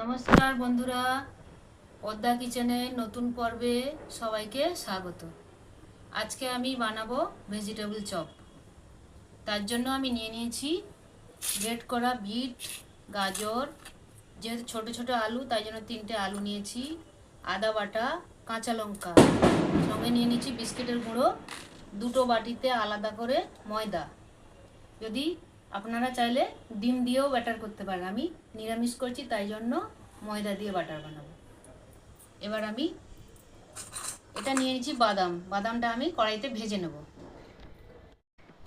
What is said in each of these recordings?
নমস্কার বন্ধুরা, পদ্মা কিচেনের নতুন পর্বে সবাইকে স্বাগত। আজকে আমি বানাবো ভেজিটেবল চপ। তার জন্য আমি নিয়ে নিয়েছি গ্রেট করা বিট, গাজর, যেহেতু ছোট ছোট আলু, তাই জন্য তিনটে আলু নিয়েছি, আদা বাটা, কাঁচা লঙ্কা। সঙ্গে নিয়ে নিয়েছি বিস্কিটের গুঁড়ো, দুটো বাটিতে আলাদা করে ময়দা। যদি আপনারা চাইলে ডিম দিয়েও ব্যাটার করতে পারেন। আমি নিরামিষ করছি, তাই জন্য ময়দা দিয়ে বাটার বানাবো। এবার আমি এটা নিয়ে নিচ্ছি বাদাম। বাদামটা আমি কড়াইতে ভেজে নেব।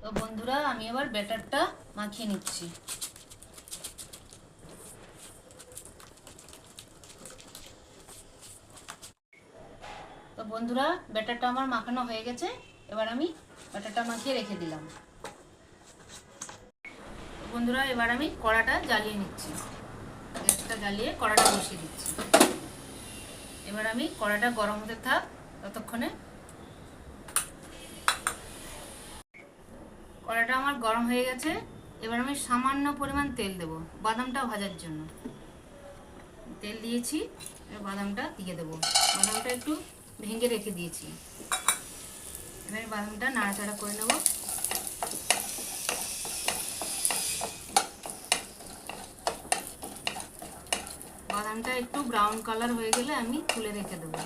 তো বন্ধুরা, আমি এবার ব্যাটারটা মাখিয়ে নিচ্ছি। তো বন্ধুরা, ব্যাটারটা আমার মাখানো হয়ে গেছে। এবার আমি ব্যাটারটা মাখিয়ে রেখে দিলাম। বন্ধুরা, এবার আমি কড়াটা জ্বালিয়ে নিচ্ছি। গ্যাসটা জ্বালিয়ে কড়াটা বসিয়ে দিচ্ছি। এবার আমি কড়াটা গরম হতে থাক, ততক্ষণে কড়াটা আমার গরম হয়ে গেছে। এবার আমি সামান্য পরিমাণ তেল দেব, বাদামটা ভাজার জন্য। তেল দিয়েছি, এবার বাদামটা দিয়ে দেবো। বাদামটা একটু ভেঙে রেখে দিয়েছি। এবার বাদামটা নাড়াচাড়া করে নেব। বাদামটা একটু ব্রাউন কালার হয়ে গেলে আমি তুলে রেখে দেবো।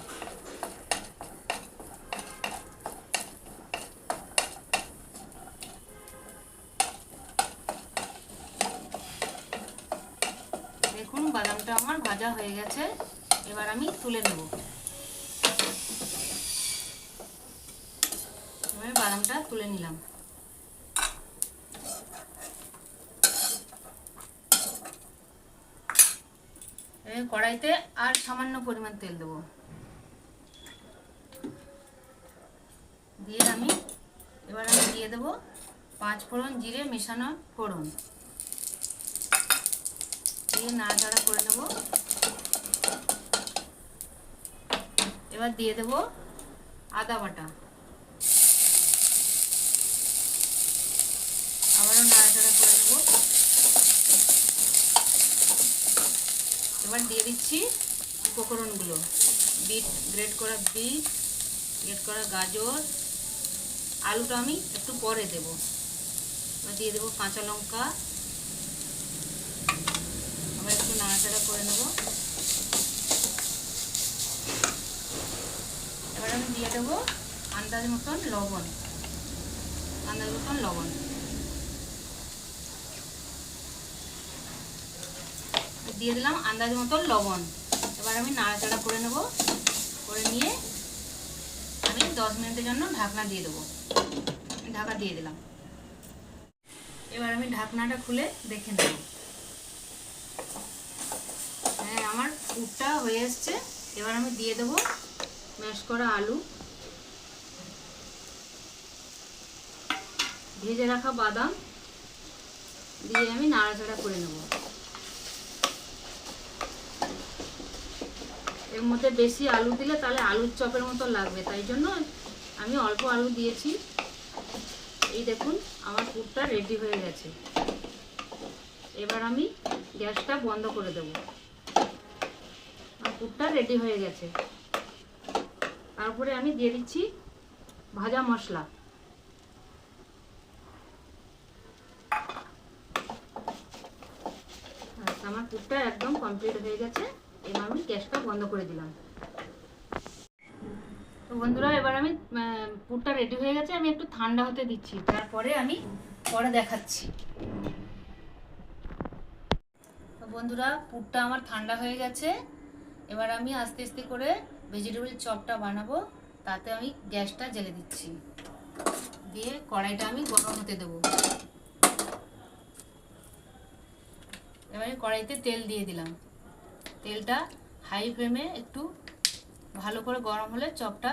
দেখুন, বাদামটা আমার ভাজা হয়ে গেছে। এবার আমি তুলে নেব। বাদামটা তুলে নিলাম। কড়াইতে আর সামান্য পরিমাণ তেল দেবো। দিয়ে আমি এবার আমি দিয়ে দেবো পাঁচ ফোড়ন জিরে, মেশানো ফোড়ন। দিয়ে নাড়াচাড়া করে নেব। এবার দিয়ে দেবো আদা বাটা। আবারও নাড়াচাড়া করে নেব এবার দিয়ে দিচ্ছি উপকরণগুলো। বিট, গ্রেট করা বিট, গ্রেট করা গাজর। আলুটা আমি একটু পরে দেব। এবার দিয়ে দেবো কাঁচা লঙ্কা। আবার একটু নাড়াচাড়া করে নেব। এবার আমি দিয়ে দেবো আন্দাজ মতন লবণ। আন্দাজ মতন লবণ। দিয়ে দিলাম আন্দাজ মতো লবণ। এবার আমি নাড়াচাড়া করে নেব। করে নিয়ে আমি দশ মিনিটের জন্য ঢাকনা দিয়ে দেবো। ঢাকা দিয়ে দিলাম। এবার আমি ঢাকনাটা খুলে দেখে নেব। হ্যাঁ আমার পুরটা হয়ে এসছে। এবার আমি দিয়ে দেবো ম্যাশ করা আলু। ভেজে রাখা বাদাম। দিয়ে আমি নাড়াচাড়া করে নেব। মধ্যে বেশি আলু দিলে তাহলে আলুর চপের মতো লাগবে তাই জন্য আমি অল্প আলু দিয়েছি। এই দেখুন আমার পুরটা রেডি হয়ে গেছে। এবার আমি গ্যাসটা বন্ধ করে দেব। আমার পুরটা রেডি হয়ে গেছে। তারপরে আমি দিয়ে দিচ্ছি ভাজা মশলা। আচ্ছা, আমার পুরটা একদম কমপ্লিট হয়ে গেছে। এবার আমি গ্যাসটা বন্ধ করে দিলাম। তো বন্ধুরা, এবার আমি পুরটা রেডি হয়ে গেছে, আমি একটু ঠান্ডা হতে দিচ্ছি। তারপরে আমি পরে দেখাচ্ছি। বন্ধুরা, পুরটা আমার ঠান্ডা হয়ে গেছে। এবার আমি আস্তে আস্তে করে ভেজিটেবল চপটা বানাবো। তাতে আমি গ্যাসটা জ্বেলে দিচ্ছি। দিয়ে কড়াইটা আমি গরম হতে দেবো। এবারে কড়াইতে তেল দিয়ে দিলাম। তেলটা হাই ফ্লেমে একটু ভালো করে গরম হলে চপটা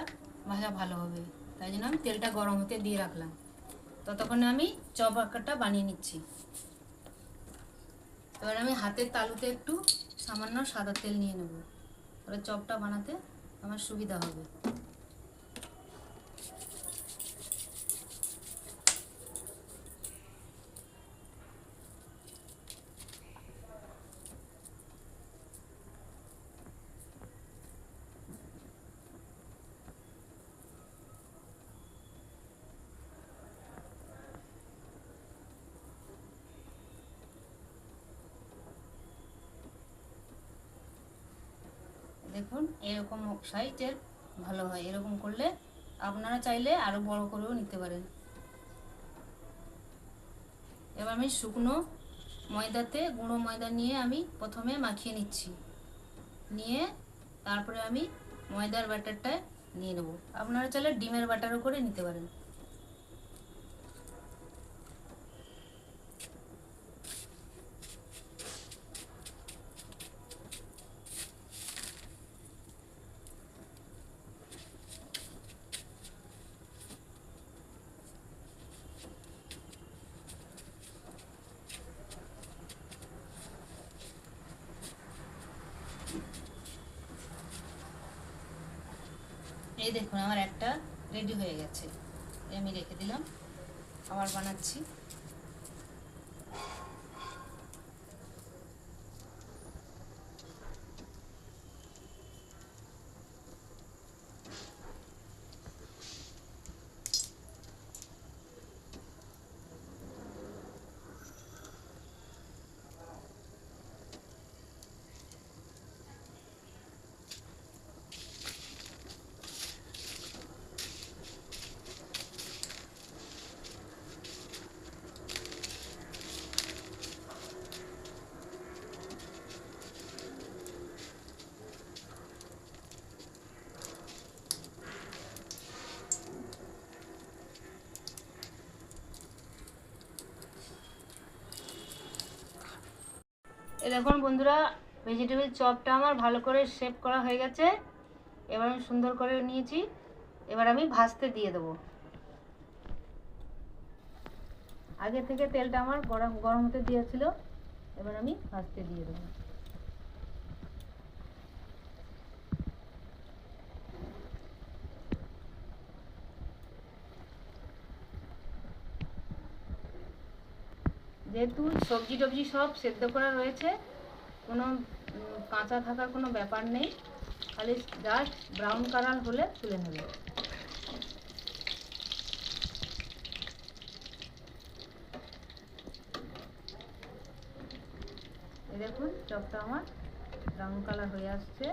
ভাজা ভালো হবে। তাই জন্য আমি তেলটা গরম হতে দিয়ে রাখলাম। ততক্ষণে আমি চপ আকারটা বানিয়ে নিচ্ছি। এবার আমি হাতের তালুতে একটু সামান্য সাদা তেল নিয়ে নেব। তাহলে চপটা বানাতে আমার সুবিধা হবে। দেখুন, এরকম সাইজের ভালো হয়। এরকম করলে আপনারা চাইলে আরও বড় করেও নিতে পারেন। এবার আমি শুকনো ময়দাতে, গুঁড়ো ময়দা নিয়ে আমি প্রথমে মাখিয়ে নিচ্ছি। নিয়ে তারপরে আমি ময়দার ব্যাটারটায় নিয়ে নেব। আপনারা চাইলে ডিমের ব্যাটারও করে নিতে পারেন। এই দেখুন আমার একটা রেডি হয়ে গেছে। আমি রেখে দিলাম আবার বানাচ্ছি। এ দেখুন বন্ধুরা ভেজিটেবিল চপটা আমার ভালো করে শেপ করা হয়ে গেছে। এবার আমি সুন্দর করে নিয়েছি। এবার আমি ভাজতে দিয়ে দেবো। আগে থেকে তেলটা আমার গরম গরম হতে দিয়েছিল। এবার আমি ভাজতে দিয়ে দেবো। যেহেতু সবজি টবজি সব সেদ্ধ করা রয়েছে, কোনো কাঁচা থাকার কোনো ব্যাপার নেই। খালি জাস্ট ব্রাউন কালার হলে তুলে নেবে। দেখুন, চপটা আমার ব্রাউন কালার হয়ে আসছে।